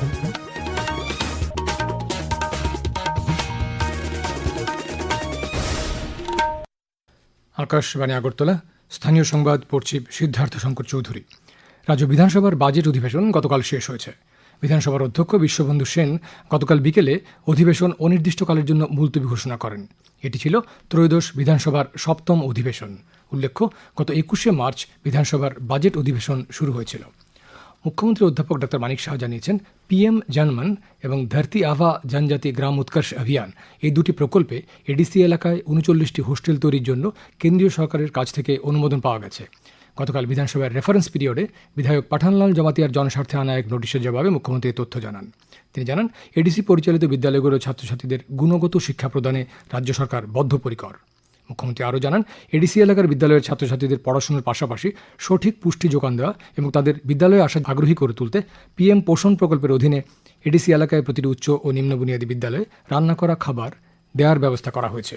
আকাশবাণী আগরতলা, স্থানীয় সংবাদ পড়ছি সিদ্ধার্থ শঙ্কর চৌধুরী। রাজ্য বিধানসভার বাজেট অধিবেশন গতকাল শেষ হয়েছে। বিধানসভার অধ্যক্ষ বিশ্ববন্ধু সেন গতকাল বিকেলে অধিবেশন অনির্দিষ্টকালের জন্য মুলতবি ঘোষণা করেন। এটি ছিল ত্রয়োদশ বিধানসভার সপ্তম অধিবেশন। উল্লেখ্য, গত একুশে মার্চ বিধানসভার বাজেট অধিবেশন শুরু হয়েছিল। মুখ্যমন্ত্রী অধ্যাপক ডক্টর মানিক শাহ জানিয়েছেন, পিএম জনমন এবং ধরতি আভা জনজাতি গ্রাম উৎকর্ষ অভিযান, এই দুটি প্রকল্পে এডিসি এলাকায় উনচল্লিশটি হোস্টেল তৈরির জন্য কেন্দ্রীয় সরকারের কাছ থেকে অনুমোদন পাওয়া গেছে। গতকাল বিধানসভার রেফারেন্স পিরিয়ডে বিধায়ক পাঠানলাল জমাতিয়ার জনস্বার্থে আনা এক নোটিশের জবাবে মুখ্যমন্ত্রী তথ্য জানান। তিনি জানান, এডিসি পরিচালিত বিদ্যালয়গুলোর ছাত্রছাত্রীদের গুণগত শিক্ষা প্রদানে রাজ্য সরকার বদ্ধপরিকর। মুখ্যমন্ত্রী আরও জানান, এডিসি এলাকার বিদ্যালয়ের ছাত্রছাত্রীদের পড়াশোনার পাশাপাশি সঠিক পুষ্টি যোগান দেওয়া এবং তাদের বিদ্যালয়ে আসা আগ্রহী করে তুলতে পিএম পোষণ প্রকল্পের অধীনে এডিসি এলাকায় প্রতিটি উচ্চ ও নিম্ন বুনিয়াদী বিদ্যালয়ে রান্না করা খাবার দেওয়ার ব্যবস্থা করা হয়েছে।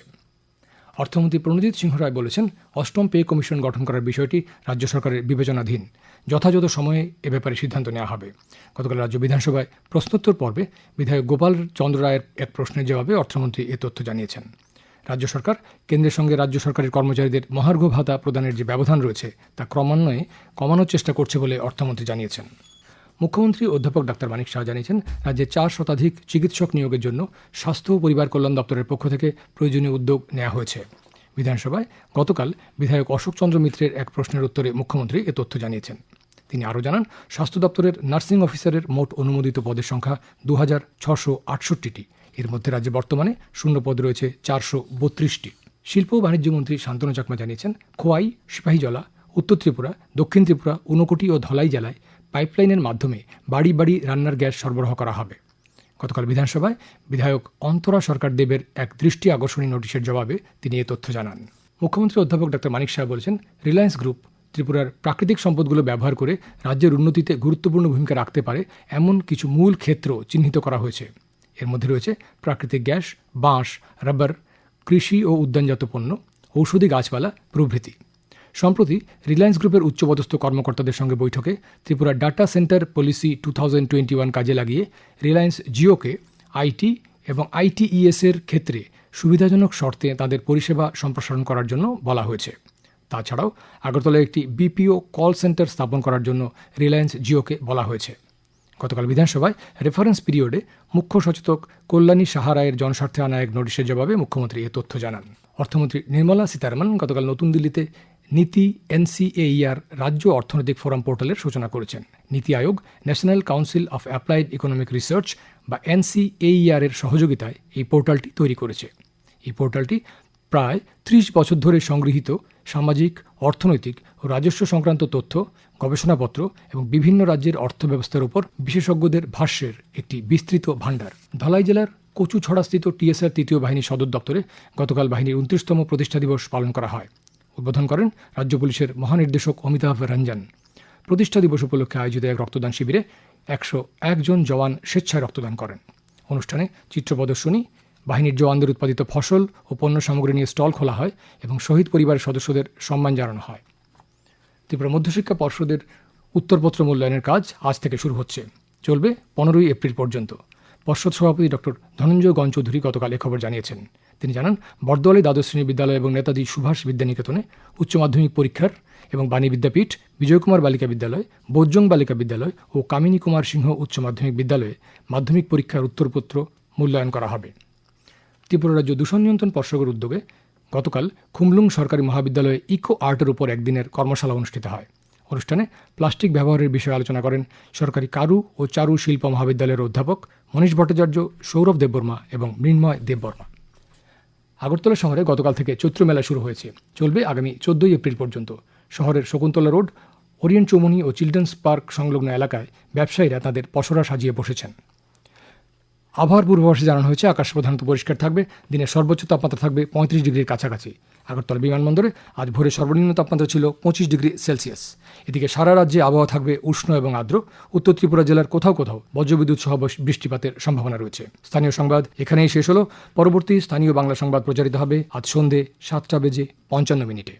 অর্থমন্ত্রী প্রণজিৎ সিংহ রায় বলেছেন, অষ্টম পে কমিশন গঠন করার বিষয়টি রাজ্য সরকারের বিবেচনাধীন। যথাযথ সময়ে এ ব্যাপারে সিদ্ধান্ত নেওয়া হবে। গতকাল রাজ্য বিধানসভায় প্রশ্নোত্তর পর্বে বিধায়ক গোপাল চন্দ্র রায়ের এক প্রশ্নের জবাবে অর্থমন্ত্রী এ তথ্য জানিয়েছেন। রাজ্য সরকার, কেন্দ্রের সঙ্গে রাজ্য সরকারের কর্মচারীদের মহার্ঘ ভাতা প্রদানের যে ব্যবধান রয়েছে, তা ক্রমান্বয়ে কমানোর চেষ্টা করছে বলে অর্থমন্ত্রী জানিয়েছেন। মুখ্যমন্ত্রী অধ্যাপক ডাক্তার মানিক শাহ জানিয়েছেন, রাজ্যে চার শতাধিক চিকিৎসক নিয়োগের জন্য স্বাস্থ্য ও পরিবার কল্যাণ দপ্তরের পক্ষ থেকে প্রয়োজনীয় উদ্যোগ নেওয়া হয়েছে। বিধানসভায় গতকাল বিধায়ক অশোক চন্দ্র মিত্রের এক প্রশ্নের উত্তরে মুখ্যমন্ত্রী এ তথ্য জানিয়েছেন। তিনি আরও জানান, স্বাস্থ্য দপ্তরের নার্সিং অফিসারের মোট অনুমোদিত পদের সংখ্যা দু হাজার ছশো আটষট্টিটি। এর মধ্যে রাজ্যে বর্তমানে শূন্য পদ রয়েছে চারশো বত্রিশটি। শিল্প ও বাণিজ্য মন্ত্রী শান্তনু চাকমা জানিয়েছেন, খোয়াই, সিপাহীজলা, উত্তর ত্রিপুরা, দক্ষিণ ত্রিপুরা, ঊনকোটি ও ধলাই জেলায় পাইপলাইনের মাধ্যমে বাড়ি বাড়ি রান্নার গ্যাস সরবরাহ করা হবে। গতকাল বিধানসভায় বিধায়ক অন্তরা সরকার দেবের এক দৃষ্টি আকর্ষণী নোটিশের জবাবে তিনি এ তথ্য জানান। মুখ্যমন্ত্রী অধ্যাপক ডক্টর মানিক শাহ বলেছেন, রিলায়েন্স গ্রুপ ত্রিপুরার প্রাকৃতিক সম্পদগুলো ব্যবহার করে রাজ্যের উন্নতিতে গুরুত্বপূর্ণ ভূমিকা রাখতে পারে এমন কিছু মূল ক্ষেত্র চিহ্নিত করা হয়েছে। এর মধ্যে রয়েছে প্রাকৃতিক গ্যাস, বাঁশ, রাবার, কৃষি ও উদ্যানজাত পণ্য, ঔষধি গাছপালা, প্রভৃতি। সম্প্রতি রিলায়েন্স গ্রুপের উচ্চপদস্থ কর্মকর্তাদের সঙ্গে বৈঠকে ত্রিপুরার data center policy two thousand twenty one কাজে লাগিয়ে রিলায়েন্স জিওকে আইটি এবং আইটিইএস এর ক্ষেত্রে সুবিধাজনক শর্তে তাদের পরিষেবা সম্প্রসারণ করার জন্য বলা হয়েছে। তাছাড়াও আগরতলায় একটি বিপিও কল সেন্টার স্থাপন করার জন্য রিলায়েন্স জিওকে বলা হয়েছে। গতকাল বিধানসভায় রেফারেন্স পিরিয়ডে মুখ্য সচেতক কল্যাণী সাহারায়ের জনস্বার্থে আনা এক নোটিশের জবাবে মুখ্যমন্ত্রী এ তথ্য জানান। অর্থমন্ত্রী নির্মলা সীতারামন গতকাল নতুন দিল্লিতে নীতি, এনসিএইআর, রাজ্য অর্থনৈতিক ফোরাম পোর্টালের সূচনা করেছেন। Niti Aayog, National Council of Applied Economic Research বা এনসিএইআর এর সহযোগিতায় এই পোর্টালটি তৈরি করেছে। এই পোর্টালটি প্রায় ত্রিশ বছর ধরে সংগৃহীত সামাজিক, অর্থনৈতিক ও রাজস্ব সংক্রান্ত তথ্য, গবেষণাপত্র এবং বিভিন্ন রাজ্যের অর্থব্যবস্থার উপর বিশেষজ্ঞদের ভাষ্যের একটি বিস্তৃত ভাণ্ডার। ধলাই জেলার কচুছড়াস্থিত টিএসআর তৃতীয় বাহিনী সদর দপ্তরে গতকাল বাহিনীর উনত্রিশতম প্রতিষ্ঠা দিবস পালন করা হয়। উদ্বোধন করেন রাজ্য পুলিশের মহানির্দেশক অমিতাভ রঞ্জন। প্রতিষ্ঠা দিবস উপলক্ষে আয়োজিত এক রক্তদান শিবিরে একশো একজন জওয়ান স্বেচ্ছায় রক্তদান করেন। অনুষ্ঠানে চিত্র প্রদর্শনী বাহিনীর জওয়ানদের উৎপাদিত ফসল ও পণ্য সামগ্রী নিয়ে স্টল খোলা হয় এবং শহীদ পরিবারের সদস্যদের সম্মান জানানো হয়। ত্রিপুরা মধ্যশিক্ষা পর্ষদের উত্তরপত্র মূল্যায়নের কাজ আজ থেকে শুরু হচ্ছে। চলবে পনেরোই এপ্রিল পর্যন্ত। পর্ষদ সভাপতি ডক্টর ধনঞ্জয় গঞ্চৌধুরী গতকাল এ খবর জানিয়েছেন। তিনি জানান বর্দোয়ালি দ্বাদশ শ্রেণি বিদ্যালয় এবং নেতাজি সুভাষ বিদ্যানিকেতনে উচ্চ মাধ্যমিক পরীক্ষার এবং বাণী বিদ্যাপীঠ, বিজয়কুমার বালিকা বিদ্যালয় বৈজং বালিকা বিদ্যালয় ও কামিনী কুমার সিংহ উচ্চ মাধ্যমিক বিদ্যালয়ে মাধ্যমিক পরীক্ষার উত্তরপত্র মূল্যায়ন করা হবে। ত্রিপুরা রাজ্য দূষণ নিয়ন্ত্রণ পর্ষদের উদ্যোগে গতকাল খুমলুং সরকারি মহাবিদ্যালয়ে ইকো আর্টের উপর একদিনের কর্মশালা অনুষ্ঠিত হয়। অনুষ্ঠানে প্লাস্টিক ব্যবহারের বিষয়ে আলোচনা করেন সরকারি কারু ও চারু শিল্প মহাবিদ্যালয়ের অধ্যাপক মনীষ ভট্টাচার্য, সৌরভ দেববর্মা এবং মৃন্ময় দেববর্মা। আগরতলা শহরে গতকাল থেকে চৈত্র মেলা শুরু হয়েছে। চলবে আগামী চোদ্দই এপ্রিল পর্যন্ত। শহরের শকুন্তলা রোড, ওরিয়েন্ট চৌমনি ও চিলড্রেন্স পার্ক সংলগ্ন এলাকায় ব্যবসায়ীরা তাদের পসরা সাজিয়ে বসেছেন। আবহাওয়ার পূর্বাভাসে জানানো হয়েছে, আকাশ প্রধানত পরিষ্কার থাকবে, দিনের সর্বোচ্চ তাপমাত্রা থাকবে পঁয়ত্রিশ ডিগ্রির কাছাকাছি। আগরতলা বিমানবন্দরে আজ ভোরে সর্বনিম্ন তাপমাত্রা ছিল পঁচিশ ডিগ্রি সেলসিয়াস। এদিকে সারা রাজ্যে আবহাওয়া থাকবে উষ্ণ এবং আর্দ্র। উত্তর ত্রিপুরা জেলার কোথাও কোথাও বজ্রবিদ্যুৎ সহ বৃষ্টিপাতের সম্ভাবনা রয়েছে। স্থানীয় সংবাদ এখানেই শেষ হলো। পরবর্তী স্থানীয় বাংলা সংবাদ প্রচারিত হবে আজ সন্ধে সাতটা বেজে পঞ্চান্ন মিনিটে।